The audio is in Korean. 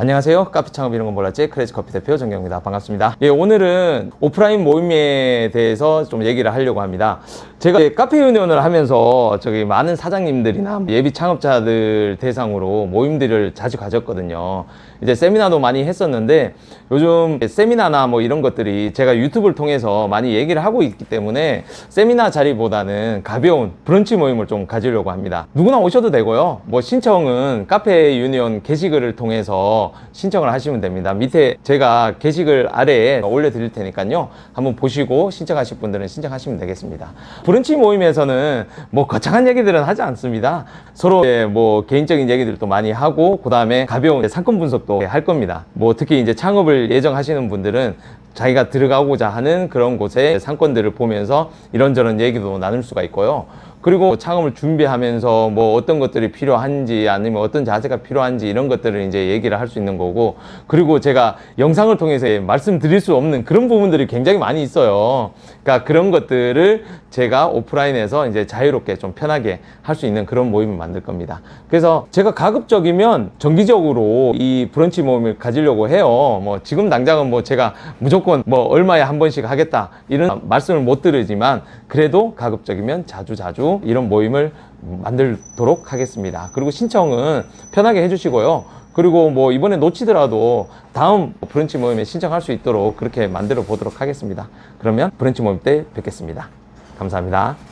안녕하세요. 카페 창업 이런 건 몰랐지? 크레이지 커피 대표 정경입니다. 반갑습니다. 예, 오늘은 오프라인 모임에 대해서 좀 얘기를 하려고 합니다. 제가 카페 유니온을 하면서 저기 많은 사장님들이나 예비 창업자들 대상으로 모임들을 자주 가졌거든요. 이제 세미나도 많이 했었는데 요즘 세미나나 뭐 이런 것들이 제가 유튜브를 통해서 많이 얘기를 하고 있기 때문에 세미나 자리보다는 가벼운 브런치 모임을 좀 가지려고 합니다. 누구나 오셔도 되고요. 뭐 신청은 카페 유니온 게시글을 통해서 신청을 하시면 됩니다. 밑에 제가 게시글 아래에 올려드릴 테니까요. 한번 보시고 신청하실 분들은 신청하시면 되겠습니다. 브런치 모임에서는 뭐 거창한 얘기들은 하지 않습니다. 서로 뭐 개인적인 얘기들도 많이 하고 그 다음에 가벼운 상권 분석도 할 겁니다. 뭐 특히 이제 창업을 예정하시는 분들은 자기가 들어가고자 하는 그런 곳의 상권들을 보면서 이런저런 얘기도 나눌 수가 있고요. 그리고 창업을 준비하면서 뭐 어떤 것들이 필요한지 아니면 어떤 자세가 필요한지 이런 것들을 이제 얘기를 할 수 있는 거고 그리고 제가 영상을 통해서 말씀드릴 수 없는 그런 부분들이 굉장히 많이 있어요. 그러니까 그런 것들을 제가 오프라인에서 이제 자유롭게 좀 편하게 할 수 있는 그런 모임을 만들 겁니다. 그래서 제가 가급적이면 정기적으로 이 브런치 모임을 가지려고 해요. 뭐 지금 당장은 뭐 제가 무조건 뭐 얼마에 한 번씩 하겠다 이런 말씀을 못 드리지만 그래도 가급적이면 자주 자주 이런 모임을 만들도록 하겠습니다. 그리고 신청은 편하게 해주시고요. 그리고 뭐 이번에 놓치더라도 다음 브런치 모임에 신청할 수 있도록 그렇게 만들어 보도록 하겠습니다. 그러면 브런치 모임 때 뵙겠습니다. 감사합니다.